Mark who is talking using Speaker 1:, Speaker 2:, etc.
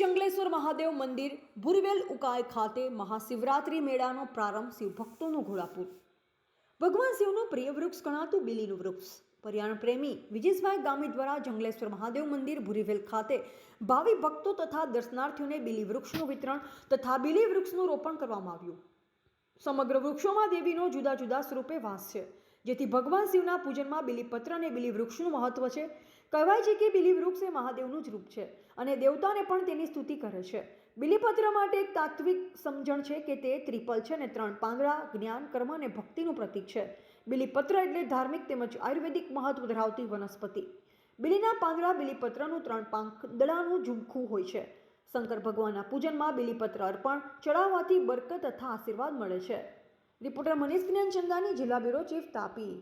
Speaker 1: જંગલેશ્વર મહાદેવ મંદિર ભુરવેલ ઉકાઈ ખાતે મહાશિવરાત્રિ મેળાનો પ્રારંભ શિવભક્તોનું ઘોડાપુર. ભગવાન શિવનું પ્રિય વૃક્ષ ગણાતું બિલીનું વૃક્ષ. પર્યાવરણ પ્રેમી વિજેશભાઈ ગામી દ્વારા જંગલેશ્વર મહાદેવ મંદિર ભુરીવેલ ખાતે ભાવિ ભક્તો તથા દર્શનાર્થીઓને બિલી વૃક્ષનું વિતરણ તથા બિલી વૃક્ષનું રોપણ કરવામાં આવ્યું. સમગ્ર વૃક્ષોમાં દેવીનો જુદા જુદા સ્વરૂપે વાસ છે. જેથી ભગવાન શિવના પૂજનમાં બિલીપત્ર અને વૃક્ષનું મહત્વ છે. કહેવાય છે કે વૃક્ષ એ મહાદેવનું જ રૂપ છે અને દેવતાને પણ તેની સ્તુતિ કરે છે. બિલીપત્ર માટે એક તાત્વિક સમજણ છે કે તે ત્રિપલ છે અને ત્રણ પાંદડા, જ્ઞાન, કર્મ અને ભક્તિનું પ્રતીક છે. બિલીપત્ર એટલે ધાર્મિક તેમજ આયુર્વેદિક મહત્વ ધરાવતી વનસ્પતિ. બિલીના પાંદડા બિલીપત્રનું ત્રણ પાંદડાનું ઝુમખું હોય છે. શંકર ભગવાનના પૂજનમાં બિલીપત્ર અર્પણ, ચડાવવાથી બરકત તથા આશીર્વાદ મળે છે. રિપોર્ટર મનીષ જ્ઞાનચંદાની જિલ્લા બ્યુરો ચીફ તાપી.